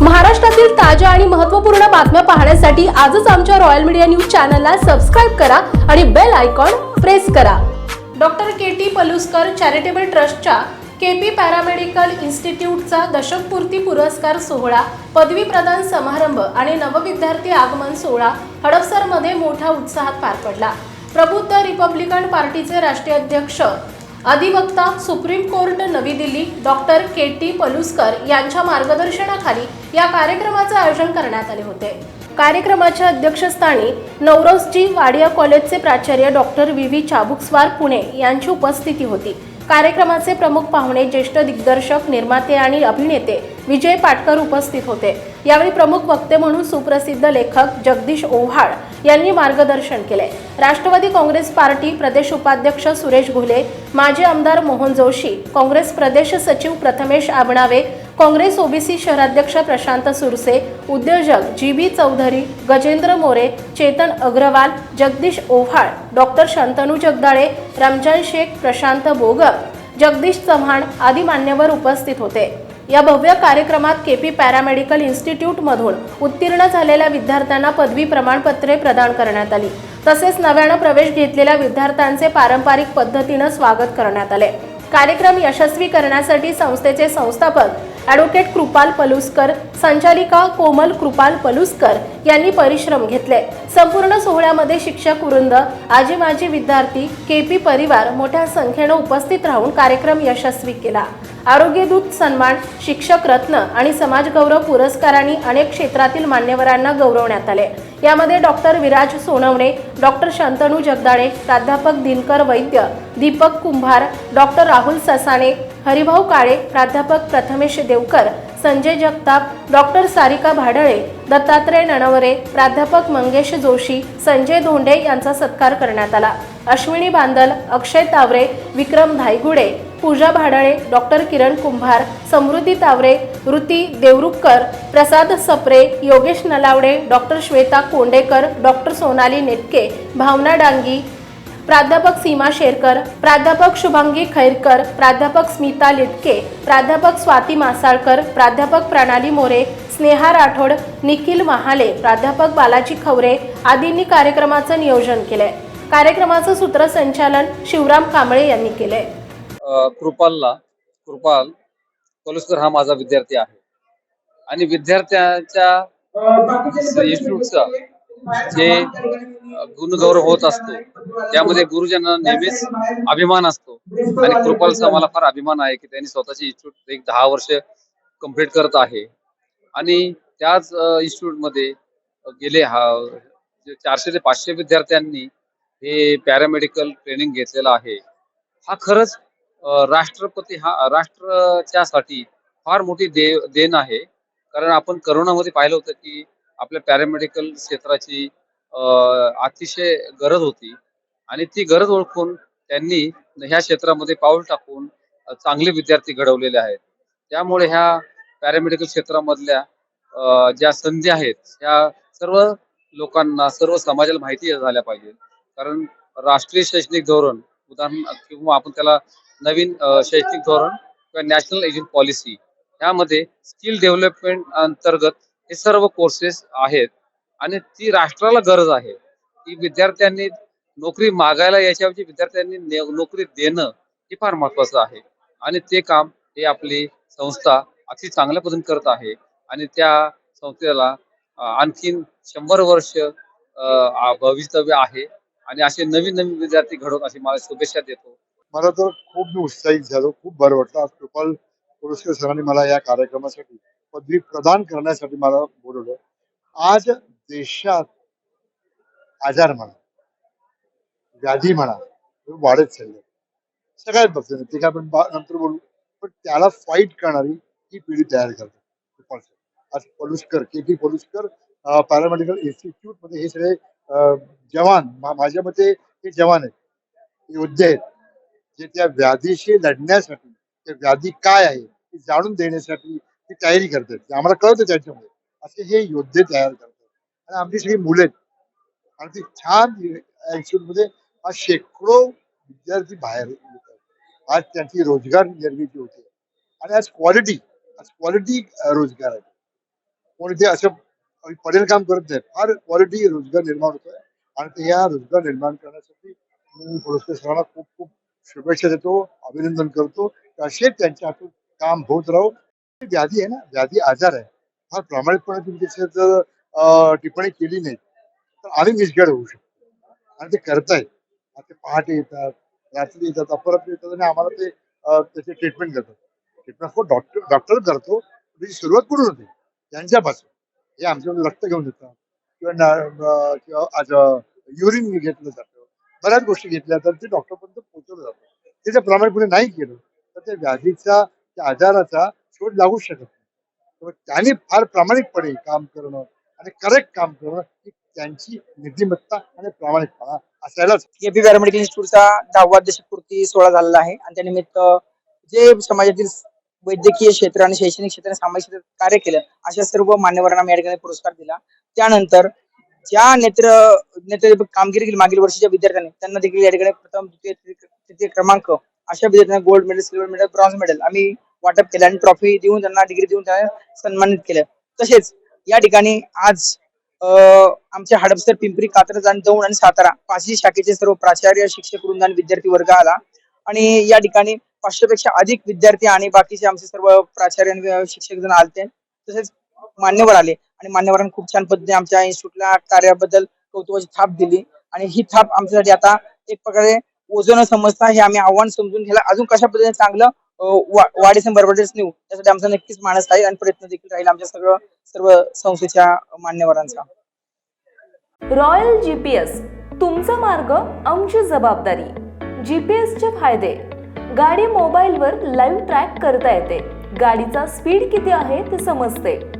महाराष्ट्रातील ताज्या आणि महत्त्वपूर्ण बातम्या पाहण्यासाठी आजच आमच्या रॉयल मीडिया न्यूज चॅनलला सबस्क्राईब करा आणि बेल आयकॉन प्रेस करा. Doctor K T Paluskar charitable ट्रस्टच्या के पी पॅरामेडिकल इन्स्टिट्यूटचा दशकपूर्ती पुरस्कार सोहळा पदवी प्रदान समारंभ आणि नवविद्यार्थी आगमन सोहळा हडपसरमध्ये मोठ्या उत्साहात पार पडला. प्रबुद्ध रिपब्लिकन पार्टीचे राष्ट्रीय अध्यक्ष अधिवक्ता सुप्रीम कोर्ट नवी Delhi doctor K T Paluskar यांच्या मार्गदर्शनाखाली या कार्यक्रमाचे आयोजन करण्यात आले होते. कार्यक्रमाच्या अध्यक्षस्थानी नवरोजजी वाडिया कॉलेजचे प्राचार्य doctor V V Chabukswar Pune यांची उपस्थिती होती. कार्यक्रमाचे प्रमुख पाहुणे ज्येष्ठ दिग्दर्शक निर्माते आणि अभिनेते विजय पाटकर उपस्थित होते. यावेळी प्रमुख वक्ते म्हणून सुप्रसिद्ध लेखक जगदीश ओव्हाळ यांनी मार्गदर्शन केले. राष्ट्रवादी काँग्रेस पार्टी प्रदेश उपाध्यक्ष सुरेश घुले माजी आमदार मोहन जोशी काँग्रेस प्रदेश सचिव प्रथमेश आबणावे काँग्रेस ओबीसी शहराध्यक्ष प्रशांत सुरसे उद्योजक G B Chaudhari Gajendra More Chetan Agarwal Jagdish Ovhal doctor Shantanu Jagdale Ramzan Shaikh Prashant Bogam Jagdish Chavan आदी मान्यवर उपस्थित होते. या भव्य कार्यक्रमात के पी पॅरामेडिकल इन्स्टिट्यूटमधून उत्तीर्ण झालेल्या विद्यार्थ्यांना पदवी प्रमाणपत्रे प्रदान करण्यात आली. तसेच नव्यानं प्रवेश घेतलेल्या विद्यार्थ्यांचे पारंपरिक पद्धतीनं स्वागत करण्यात आले. कार्यक्रम यशस्वी करण्यासाठी संस्थेचे संस्थापक ॲडव्होकेट कृपाल पलुस्कर संचालिका कोमल कृपाल पलुस्कर यांनी परिश्रम घेतले. संपूर्ण सोहळ्यामध्ये शिक्षक वृंद आजी माजी विद्यार्थी के पी परिवार मोठ्या संख्येनं उपस्थित राहून कार्यक्रम यशस्वी केला. आरोग्यदूत सन्मान शिक्षक रत्न आणि समाजगौरव पुरस्कारांनी अनेक क्षेत्रातील मान्यवरांना गौरवण्यात आले. यामध्ये डॉक्टर विराज सोनवणे डॉक्टर शंतनू जगदाळे प्राध्यापक दिनकर वैद्य दीपक कुंभार डॉक्टर राहुल ससाणे हरिभाऊ काळे प्राध्यापक प्रथमेश देवकर संजय जगताप डॉक्टर सारिका भाडळे दत्तात्रय नणवरे प्राध्यापक मंगेश जोशी संजय धोंडे यांचा सत्कार करण्यात आला. Ashwini Bandal Akshay Taware Vikram Dhaygude Pooja Bhadale doctor Kiran Kumbhar Samruddhi Taware Ruti Deorukhkar Prasad Sapre Yogesh Nalawade doctor Shweta Kondekar doctor Sonali Netke Bhavana Dangi प्राध्यापक सीमा शेरकर प्राध्यापक शुभांगी खैरकर प्राध्यापक स्मिता लिटके प्राध्यापक स्वाती मासाळकर प्राध्यापक प्रणाली मोरे स्नेहा राठोड निखिल महाले प्राध्यापक बालाजी खवरे आदींनी कार्यक्रमाचं नियोजन केलंय. कार्यक्रमाचं सूत्रसंचालन शिवराम कांबळे यांनी केले कृपालला कृपाल पलुस्कर हा माझा विद्यार्थी आहे. आणि विद्यार्थ्यांच्या इन्स्टिट्यूटचा जे गुणगौरव होत असतो त्यामध्ये गुरुजनांना नेहमीच अभिमान असतो. आणि कृपालचा मला फार अभिमान आहे की त्यांनी स्वतःचे इन्स्टिट्यूट एक दहा वर्ष कंप्लीट करत आहे. आणि त्याच इन्स्टिट्यूटमध्ये गेले हा चारशे ते पाचशे विद्यार्थ्यांनी हे पॅरामेडिकल ट्रेनिंग घेतलेलं आहे. हा खरंच राष्ट्रपती हा राष्ट्राच्यासाठी फार मोठी दे देण आहे. कारण आपण करोनामध्ये पाहिलं होतं की आपल्या पॅरामेडिकल क्षेत्राची अतिशय गरज होती. आणि ती गरज ओळखून त्यांनी ह्या क्षेत्रामध्ये पाऊल टाकून चांगले विद्यार्थी घडवलेले आहेत. त्यामुळे ह्या पॅरामेडिकल क्षेत्रामधल्या ज्या संधी आहेत ह्या सर्व लोकांना सर्व समाजाला माहिती झाल्या पाहिजे. कारण राष्ट्रीय शैक्षणिक धोरण उदाहरण किंवा आपण त्याला नवीन शैक्षणिक धोरण किंवा नॅशनल एज्युकेशन पॉलिसी यामध्ये स्किल डेव्हलपमेंट अंतर्गत हे सर्व कोर्सेस आहेत आणि ती राष्ट्राला गरज आहे. की विद्यार्थ्यांनी नोकरी मागायला याच्याऐवजी विद्यार्थ्यांनी नोकरी देणं हे फार महत्वाचं आहे. आणि ते काम हे आपली संस्था अति चांगल्या पद्धतीने करत आहे आणि त्या संस्थेला आणखीन शंभर वर्ष भवितव्य आहे. आणि असे नवीन नवीन विद्यार्थी घडवून अशी मला शुभेच्छा देतो. मला तर खूप मी उत्साहित झालो खूप बरं वाटलं. आज कृपाल पुरस्कार सरांनी मला या कार्यक्रमासाठी पदवी प्रदान करण्यासाठी मला बोलवलं. आज देशात आजार म्हणा व्याधी म्हणा वाढत चालले सगळ्यात बघतो ते काय आपण नंतर बोलू. पण त्याला फाईट करणारी ही पिढी तयार करते कृपाल आज Paluskar K T Paluskar paramedical इन्स्टिट्यूटमध्ये हे सगळे जवान माझ्या मते हे जवान आहेत. योद्धे आहेत. जे त्या व्याधीशी लढण्यासाठी ते व्याधी काय आहे ते जाणून देण्यासाठी ती तयारी करतात. ते आम्हाला कळतं त्याच्यामुळे असे हे योद्धे तयार करतात. आणि आमची सगळी मुलं आहेत. आणि ती छान institute मध्ये आज शेकडो विद्यार्थी बाहेर येतात. आज त्यांची रोजगार निर्मिती होते. आणि आज क्वालिटी आज क्वालिटी रोजगार आहे. कोणी ते असं पडेल काम करत नाही फार क्वालिटी रोजगार निर्माण होतोय. आणि ते या रोजगार निर्माण करण्यासाठी मी पुरस्कार सरांना खूप खूप शुभेच्छा देतो अभिनंदन करतो. की असे त्यांच्या हातून काम होत राहू. व्याधी आहे ना व्याधी आजार आहे. फार प्रामाणिकपणे तुम्ही त्याच्यात जर टिप्पणी केली नाही तर आम्ही मिसगाईड होऊ शकतो. आणि ते करतायत. ते पहाटे येतात रात्री येतात अपरात येतात आणि आम्हाला ते त्याचे ट्रीटमेंट करतात ट्रीटमेंट डॉक्टर डॉक्टर करतो. त्याची सुरुवात कुठून होते त्यांच्यापासून. हे आमच्याकडून रक्त घेऊन येतात किंवा किंवा आज युरिन घेतलं जातं. बऱ्याच गोष्टी घेतल्या तर ते डॉक्टरपर्यंत पोहोचवलं जातं. ते जर प्रामाणिकपणे नाही केलं तर त्या व्याधीचा त्या आजाराचा शोध लागूच शकत नाही. त्याने त्यांनी फार प्रामाणिकपणे काम करणं आणि करेक्ट काम करणं ही त्यांची नीतिमत्ता आणि प्रामाणिकपणा असायलाच एपी पॅरामेडिकल इन्स्टिट्यूटचा दहावा दशकपूर्ती सोहळा झालेला आहे. आणि त्यानिमित्त जे समाजातील वैद्यकीय क्षेत्र आणि शैक्षणिक क्षेत्र आणि सामाजिक क्षेत्रात कार्य केलं अशा सर्व मान्यवरांना या ठिकाणी पुरस्कार दिला. त्यानंतर ज्या नेत्र नेत्र कामगिरी केली मागील वर्षीच्या विद्यार्थ्यांनी त्यांना देखील या ठिकाणी प्रथम द्वितीय तृतीय क्रमांक अशा विद्यार्थ्यांना gold medal silver medal bronze medal आम्ही वाटप केलं आणि ट्रॉफी देऊन त्यांना डिग्री देऊन त्यांना सन्मानित केलं. तसेच या ठिकाणी आज आमचे आमच्या हडपसर पिंपरी कात्रज आणि दौंड आणि सातारा पाचशे शाखेचे सर्व प्राचार्य शिक्षक वृंद आणि विद्यार्थी वर्ग आला. आणि या ठिकाणी पाचशेपेक्षा अधिक विद्यार्थी आणि बाकीचे आमचे सर्व प्राचार्य आणि शिक्षक जण आलते. तसेच मान्यवर आले. आणि मान्यवरांनी खूप छान पद्धतीने आमच्या इन्स्टिट्यूटला कार्याबद्दल कौतुकाची थाप दिली. आणि ही थाप आमच्यासाठी आता एक प्रकारे ओझोन समजता हे आम्ही आव्हान समजून घ्यायला अजून कशा पद्धतीने चांगलं वा- वाढीस बरोबरच नेऊ त्यासाठी आमचा नक्कीच माणस राहील आणि प्रयत्न देखील राहील आमच्या सगळं सर्व संस्थेच्या मान्यवरांचा. रॉयल जीपीएस तुमचा मार्ग आमची जबाबदारी. जीपीएसचे फायदे. गाडी मोबाईलवर लाईव्ह ट्रॅक करता येते. गाडीचा स्पीड किती आहे ते समजते.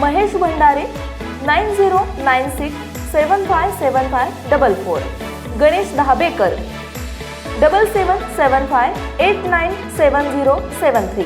Mahesh Bhandare nine zero nine six seven five seven five double four. Ganesh Dhabekar double seven seven five eight nine seven zero seven three.